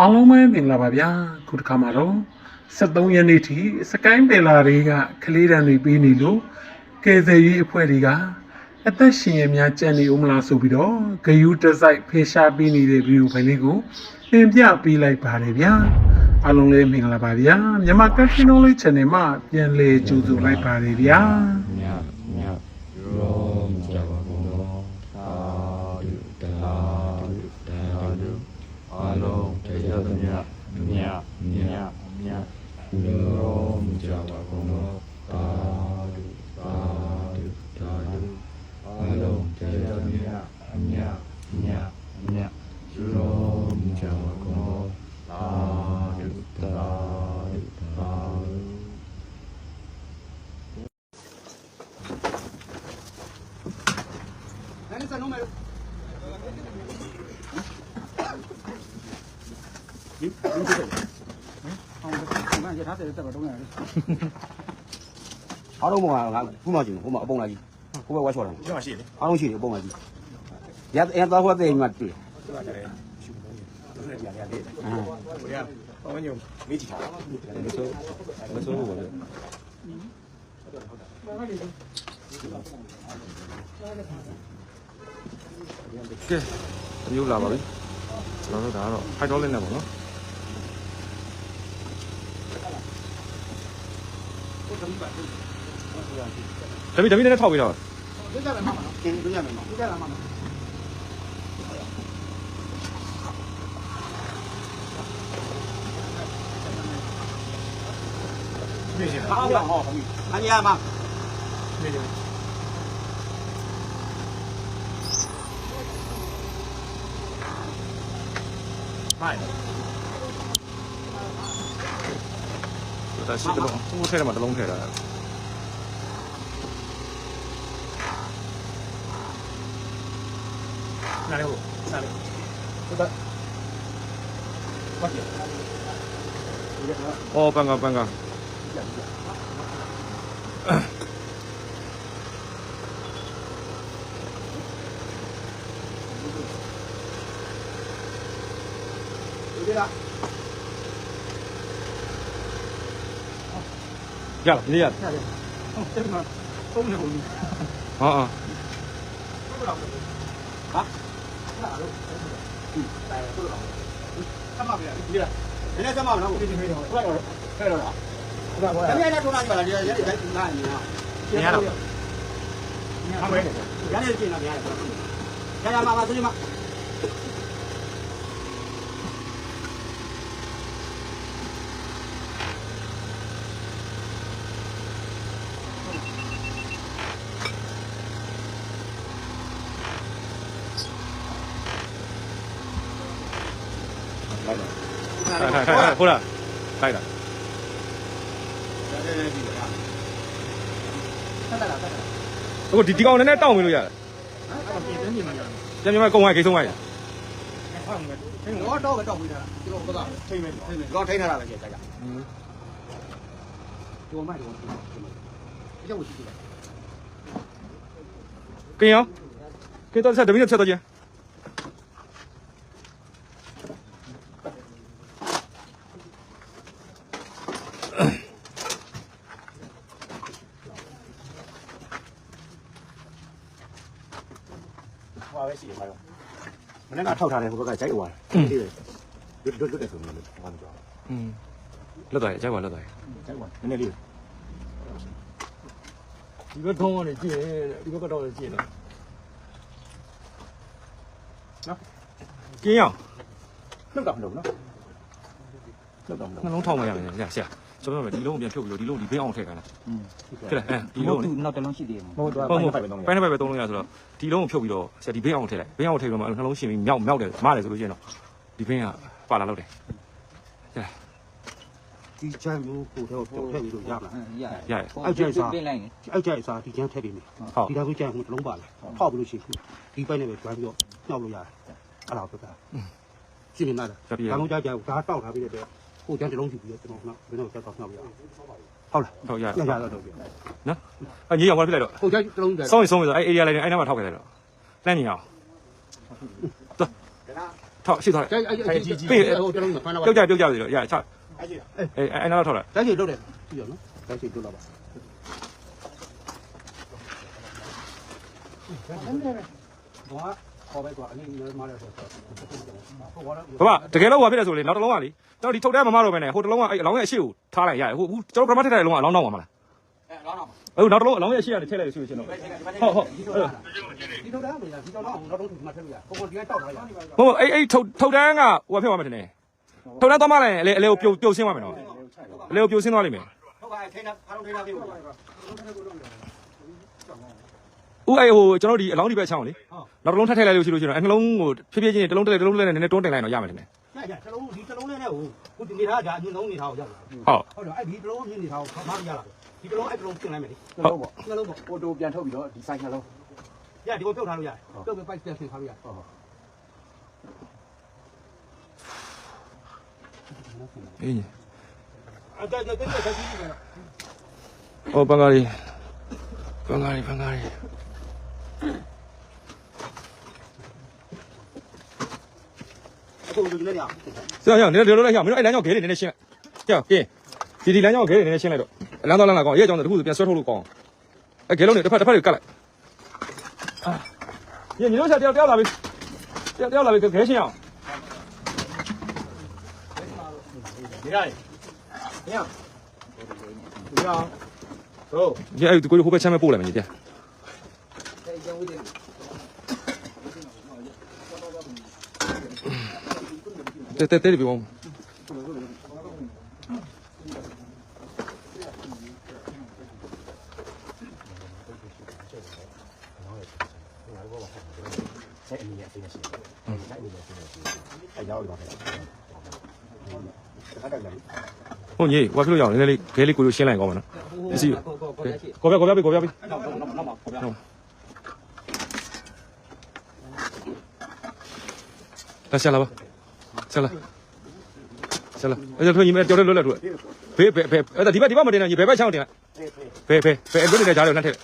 အားလုံးပဲမင်္ဂလာပါဗျာခုတစ်ခါမှာတော့73ရက်နေ့ထိစကိုင်းပင်လာတွေကကလေးတန်းတွေပေးနေလို့ကယ်ဆယ်ရေးအဖွဲ့တွေကအသက်ရှင်ရများကြံနေဦးမလားဆိုပြီးတော့ဂယူးတစ်စိုက်ဖေရှားပေးနေတဲ့ဗီဒီယိုဖိုင်လေးကိုပြင်ပြပေးလိုက်ပါတယ်ဗျာအားလုံးလည်းမင်္ဂလာပါဗျာမြန်မာကက်ဖီနိုလေး channel မှာပြန်လည်ကြိုဆိုလိုက်ပါတယ်ဗျာမြတ်မြတ်ရောမကြပါဘူးတော့ ese número. ။အားလုံးပုံကငါခုမှကြည့်ဟိုမှာအပုံလာကြီးဟိုဘက်ဝါချော်တယ် ဒီမှာရှိတယ် အားလုံးရှိတယ်အပုံလာကြီးရအဲတော့ဟိုတဲ့မှာတွေ့ ဒီမှာကျတယ်ရှုပ်လို့ရတယ်ရတယ်ရတယ် အာ ဟိုရပေါင်းညုံမေးကြည့်တာ မဆိုးမဆိုးဘူးလေ ကဲ အမျိုးလာပါပြီကျွန်တော်တို့ဒါကတော့ hydraulic နဲ့ပေါ့နော်တမီတမီနဲ့ထောက်ပြီးတော့ ကျင်းပြရမှာကျင်းပြရမှာကျင်းပြရမှာ မေးရှင် အားလုံးဟောအန်ရမှာ မေးရှင် မိုင်း ဒါရှိတ 菜的。个弄，把它弄。哪里？哪里？这。点！哦，半个，半个。 ကဒီလားရလားဒီရဟုတ်တယ်မှာပုံနေကုန်ပြီဟာဟာဆက်မှာပြဒီလားဒီနေ့ဆက်မှာနော်ဒီနေ့တော့ဟုတ်တော့ဖဲတော့လားဟုတ်ပါဘောတမန်နဲ့ထုံးလာကြပါလားဒီရက်ရက်နားနေနော်နေရတော့အမေးရနေကျင်းတော့ရတယ်ရရမှာပါသူမ ထိုင်ထိုင်ထိုင်ဟုတ်လားလိုက်တာဆက်တာလားဆက်တာအခုဒီဒီကောင်နဲ့တောင်းမလို့ရတယ်အဲ့ပြင်တင်းပြင်မှာရတယ်ပြန်ပြန်ကုန်းဝိုင်းခိဆုံးဝိုင်းဟုတ်မယ်ထိန်းတော့တော့ပဲတော့ပြီးတာဒီလိုကတော့ထိန်းမယ်တော့ထိန်းထားတာပဲကြည့်ကြကြဒီမိုက်တော့ဒီကြောက်ရှိတယ်ကင်းရောကင်းတော့ဆက်တမီးနဲ့ဆက်တော့ကျန် ပဲရှိတယ်မှာတော့မနေ့ကထောက်ထားတယ်ဟိုဘက်ကကြိုက်သွားတယ်ဒီလွတ်လွတ်လွတ်တယ်ဆိုလို့ဘာလို့ကြောက်อืมလွတ်သွားရအကြိုက်ပါလွတ်သွားရကြိုက်သွားနည်းနည်းလေးဒီဘက်ထုံးကနေကြည့်ရင်ဒီဘက်ကတော့ကြည့်နေကင်းရောနှုတ်တော့မလုပ်နော်နှုတ်တော့မလုပ်နှလုံးထောက်မရမယ်ဆရာဆရာ ကျွန်တော်တို့ဒီလုံးပြန်ဖြုတ်ပြီးတော့ဒီလုံးဒီဘေးအောင်ထည့်ခိုင်းတာဖြစ်လားအဲဒီလုံးသူနောက်တစ်လုံးရှိသေးတယ်မဟုတ်တော့ဟုတ်ဟုတ်ဖိုက်ပဲတော့ပိုင်းတစ်ပိုက်ပဲသုံးလို့ရဆိုတော့ဒီလုံးကိုဖြုတ်ပြီးတော့ဆရာဒီဘေးအောင်ထည့်လိုက်ဘေးအောင်ထည့်ပြီးတော့နှလုံးရှင်ပြီးမြောက်မြောက်တယ်မတယ်ဆိုလို့ရှိရင်တော့ဒီဘေးကပါလာလို့တယ်ဒီချမ်းမျိုးကိုတော့တော့ထည့်ပြီးလို့ရမှာရရရအဲ့ကျိုက်စားပြင်လိုက်ရင်အဲ့ကျိုက်စားဒီချမ်းထည့်ပြီးမယ်ဟုတ်ဒီတော့ကျန်ဟိုတစ်လုံးပါလေထောက်ပြီးလို့ရှိရင်ဒီပိုက်နဲ့ပဲကျွမ်းပြီးတော့ညှောက်လို့ရတယ်အဲ့ဒါပဲကရှင်းနေတာဒါလုံးကြကြဒါတောက်ထားပြီးတဲ့ အတွက်ဟိုချမ်းတစ်လုံးရှိပြီးတော့ကျွန်တော်ကဘယ်တော့ဆက်တော့ညှောက်ပြရအောင်ဟုတ်လားဟုတ်ရရရတော့တော့ပြနော်အညီအောင်ဝင်ပြလိုက်တော့ဟိုချမ်းတစ်လုံးကြစောင်းရင်စောင်းရင်ဆိုအဲ့ area လိုက်အဲ့နားမှာထောက်ခဲ့တယ်တော့လန့်နေအောင်ထောက်ရှေ့သွားလိုက်အဲ့အဲ့ကြီးကြီးဟိုတလုံးဖမ်းတော့ပြုတ်ကြပြုတ်ကြပြီလို့ရချအဲ့ကြီးအေးအဲ့နောက်ထောက်လိုက်တိုက်ကြီးလုတ်တယ်ကြည့်ရနော်တိုက်ကြီးလုတ်တော့ပါဘာ ခေါ်ပဲကွာအနည်းငယ်မှလည်းဆိုတော့ဟုတ်ပါတော့ဘာမတကယ်လို့ဟိုဖြစ်တယ်ဆိုလေနောက်တစ်လုံးကလေကျွန်တော်ဒီထုတ်တဲ့မမတော့ပဲနဲ့ဟိုတစ်လုံးကအဲ့အလောင်းရဲ့အရှိကိုထားလိုက်ရတယ်ဟိုကျွန်တော်ပရမတ်ထက်တဲ့လုံးကအလောင်းတော့မှာမလားအဲ့လောင်းတော့အခုနောက်တစ်လုံးအလောင်းရဲ့အရှိကနေထည့်လိုက်ဆိုရှင်တော့ဟုတ်ဟုတ်ဒီတော့ဒီတော့ဒါမေးလားဒီတော့တော့တော့ဒီမှာထည့်လို့ရပုံပေါ်ဒီကတောက်ထားရမဟုတ်အဲ့အဲ့ထုတ်ထုတ်တန်းကဟိုဖြစ်သွားမှာတင်တယ်ထုတ်တန်းသွားမှလည်းအလေအလေကိုပြုတ်ပြုတ်ဆင်းသွားမယ်နော်အလေကိုပြုတ်ဆင်းသွားလိမ့်မယ်ဟုတ်ကဲ့ထိန်းတာအားလုံးထိန်းတာပြေပါ ဥအဲ့ဟိုကျွန်တော်ဒီအလောင်းဒီဘက်ချောင်းလေနောက်တစ်လုံးထပ်ထည့်လိုက်လို့ရှိလို့ရှိရင်အဲ့နှလုံးကိုဖြည်းဖြည်းချင်းတစ်လုံးတစ်လက်တစ်လုံးတစ်လက်နဲ့နည်းနည်းတွန်းတင်လိုက်တော့ရမယ်တင်တယ်ညညတစ်လုံးဒီတစ်လုံးလေးနဲ့ဟိုခုဒီနေထားကြအညွန့်လုံးနေထားကိုရောက်လာဟုတ်ဟုတ်တော့အဲ့ဒီတစ်လုံးအမြင့်နေထားကိုဖမ်းမရလာဒီတစ်လုံးအဲ့တစ်လုံးပြင်လိုက်မယ်လေနှလုံးပေါ့နှလုံးပေါ့ပိုတိုပြန်ထုတ်ပြီးတော့ဒီဆိုင်နှလုံးညဒီကိုပြုတ်ထားလို့ရတယ်ပြုတ်ပြီးပိုက်ပြန်ဆင်ထားလို့ရဟုတ်ဟုတ်အေးအဲ့ဒါနဲ့တက်တက်ကြီးကြီးပဲဟိုဘင်္ဂါလီဘင်္ဂါလီဘင်္ဂါလီအခုဒီနေ့ညဆရာရနေတယ်လို့လည်းရမင်းတို့အဲ့လမ်းကြောင်းခဲတွေနည်းနည်းရှင်းလိုက်ကြောက်ကဲဒီဒီလမ်းကြောင်းခဲတွေနည်းနည်းရှင်းလိုက်တော့လမ်းသွားလမ်းလာကောင်းရဲကြောင်းတခုပြန်ဆွဲထုတ်လို့ကောင်းအဲ့ခဲလုံး Rồi, anh ơi! Anh có thể đi lên đây không? Rồi, anh ơi! Anh có thể đi 讲。哎，给 đây không? 来。哎，你你楼下掉 anh 掉掉 thể kéo đi, anh 走。你 Xin rồi kìa! Kìa! 这这这里边我们。哦你，我比如要那里，这里贵有新来过吗？你是有？过标过标呗，过标呗。那下来吧。 ဆက်လာပါဆက်လာဆက်လာအဲ့ဒါထွညီမဲကြော်တယ်လွတ်လက်ထွက်ဘေးဘေးဘေးအဲ့ဒါဒီဘက်ဒီဘက်မတင်နဲ့ညီဘယ်ဘက်ချောင်းတင်လိုက်ဘေးဘေးဘေးအဲ့လိုနေတဲ့ကြားတယ်လှမ်းထည့်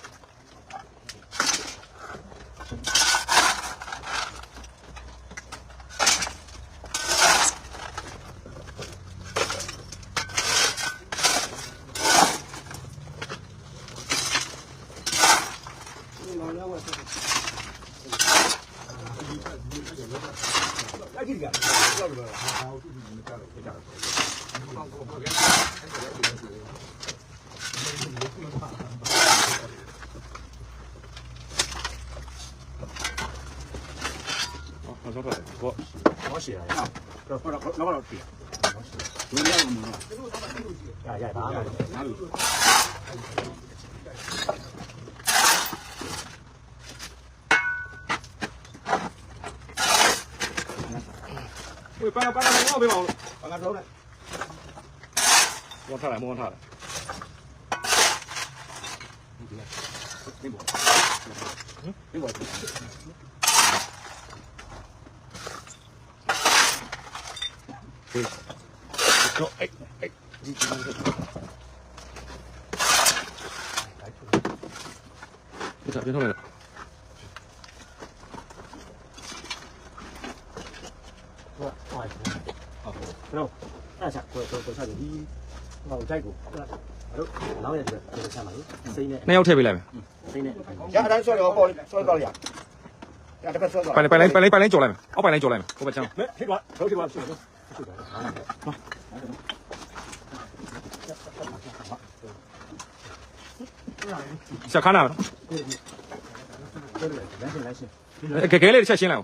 我说快，我我写了，快快快，老板老弟，我写了，你要弄吗？哎哎，拿拿拿。搬了搬了，我别忙了，搬他走了。摸他了，摸他了。你过来，你过来，你过来。哎哎，你你你。别上来了。过，好，看到大侠，过过过下去，一老债主，来，好，老爷子，这个下来，谁呢？那要退回来没？嗯，谁？咱说的我包，说的包里啊。这边说的。白领，白领，白领，白领走来没？我白领走来没？我白枪。没，退过，走，退过，走？下卡了。给给那个小心了。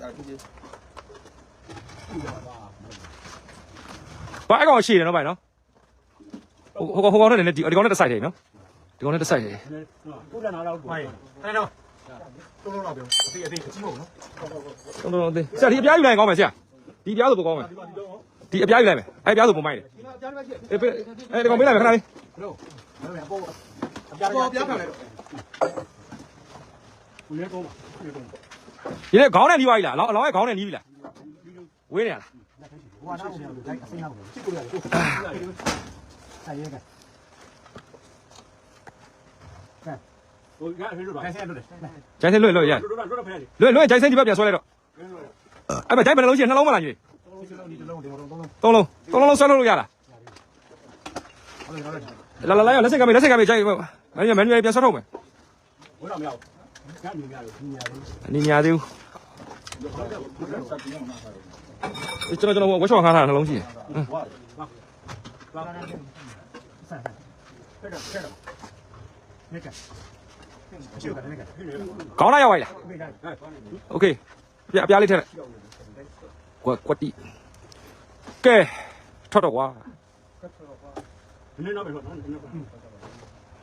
ရကွက်ဘာအကောင်ရှိတယ်နော်ဗျာနော်ဟိုဟိုဟိုကောင်နဲ့လည်းဒီဒီကောင်နဲ့တစ်ဆိုင်တယ်နော်ဒီကောင်နဲ့တစ်ဆိုင်တယ်ကိုလာနာတော့ကိုအဲ့တော့တုံးလုံးတော့ပြောအသေးအသေးကြီးဟုတ်နော်တော်တော်သေးဆရာဒီအပြားယူလိုက်ကောင်းမယ်ဆရာဒီအပြားဆိုပိုကောင်းမယ်ဒီအပြားယူလိုက်မယ်အဲ့အပြားဆိုပုံမိုက်တယ်ဒီမှာကြားရပါရှိအေးပေးအဲ့ဒီကောင်ပေးလိုက်မယ်ခဏလေးအပြားပေါ်ပြားခံလိုက်တော့ကိုရဲကောင်းပါ ဒီလေခေါင်းနဲ့နီးပါပြီလားအလောင်းအလောင်းရဲ့ခေါင်းနဲ့နီးပြီလားဝေးနေရလားဟိုကတော့ကျွန်တော်တို့အစိမ်းနောက်ကိုချစ်ကိုရတယ်ကိုဆိုင်ရဲကဲဟိုကအဲ့လိုတော့ဆင်းလို့တယ်ဂျိုင်းစင်လွတ်လွတ်ရတို့တော့တို့တော့ဖဲလေလွတ်လွတ်ဂျိုင်းစင်ဒီဘက်ပြန်ဆွဲလိုက်တော့အဲ့မဂျိုင်းဘယ်နှလုံးရှိနှလုံးမလားညီဒီလုံးဒီလုံးဒီလုံးတော့တော့သုံးလုံးသုံးလုံးဆွဲလို့ရလားဟုတ်တယ်ဟုတ်တယ်လာလာလာလက်ဆက်ကမေးလက်ဆက်ကမေးဂျိုင်းမင်းမန်နျူပြန်ဆွဲထုတ်မယ်ဘိုးတော်မရဘူး đi nhà tiêu cho chơi cho nó có cho hàng hàng lông gì ừ. có này vậy? ok, bia bia lên thế này. Quật quật đi ok, thoát được quá.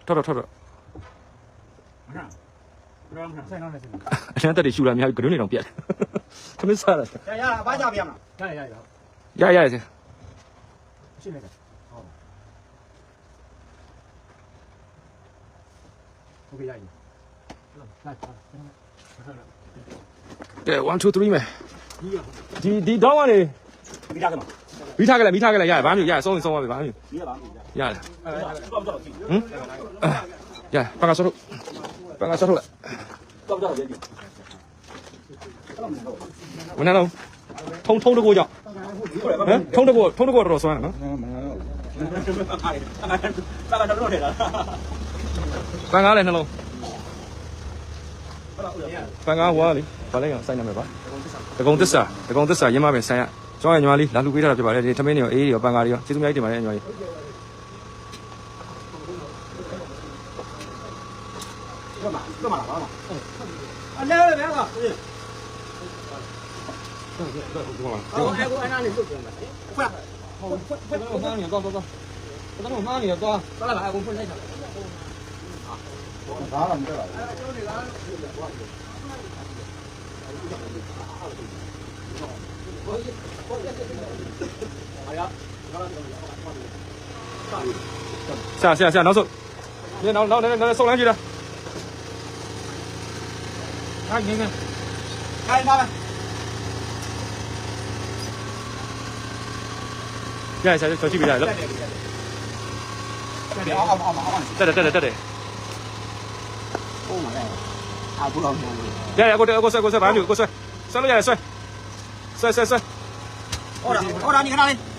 Thoát được thoát được. ဆန်ဖက်တော့ဖက်တော့နေကချစ်ကနေက ခေါင်းလာရောက်ပါလား โอเคได้ โอเคပြအပြားလေးထည့်လိုက်ကွက်ကွက်တိကဲထွက်တော့ကွာ နည်းနည်းတော့ပဲဟုတ်နော်နည်းနည်းတော့ ထွက်တော့ထွက်တော့ မနာဘယ်မှာဆိုင်တော့နေစင် အရှမ်းတက်တွေရှူလာများပြီဂရုနေတော့ပြက်သမစ်စားတာ ရရဘာကြပြရမလား ရရရ ရရရ ရှင်းနေကဟုတ်โอเคရရလာလာ ကဲ1 2 3မယ် ဒီက ဒီဒီတော့ကနေ ပြီးသားကမှာ မိထားကြလိုက်မိထားကြလိုက်ရတယ်ဘာမှမရဆုံးဆုံးပါပြီဘာမှမ ဒီကပါပြီးသား ရတယ် အဲတော့တော့ကြည့် ဟမ်ရပန်ကဆော့ထုတ်ပန်ကဆော့ထုတ်လို က်တော့တော့ကြည့်မနာတော့ထုံထုံတကိုကြောင့်ဟမ်ထုံတကိုထုံတကိုတော့ဆွမ်းနော်တာကတော့တယ်လားပန်ကားလည်းနှလုံးပန်ကားဝါလေဘာလဲကစိုက်နေမှာပါတကုံသစ္စာတကုံသစ္စာရင်းမပဲဆိုင်ရကျောင်းရညီမလေးလာလူပေးထားတာဖြစ်ပါတယ်ဒီထမင်းတွေရောအေးတွေရောပန်ကားတွေရောကျေးဇူးများကြီးတင်ပါတယ်ညီမလေးကမှာလားအလဲ 来来来，了，对，对对，再不中了。啊，我来，来你手机了。哎，坏，我我我我帮你，走走走，我到我里去来。来来，我付钱去。啊，我啥了？你这咋？哎，呀，来，下下下，拿手，你拿拿拿拿送两句的。Các anh nhanh Các anh bác này Cái này cháu chỉ bị giải lắm Đây đấy, đây đấy, đây đây, À, vâng. Đây này, cô đỡ cô xoay, cô xoay bán được, cô xoay. Xoay nó nhà này xoay. Xoay xoay xoay. Ô, đã, ô, đã, nhìn cái nào đi.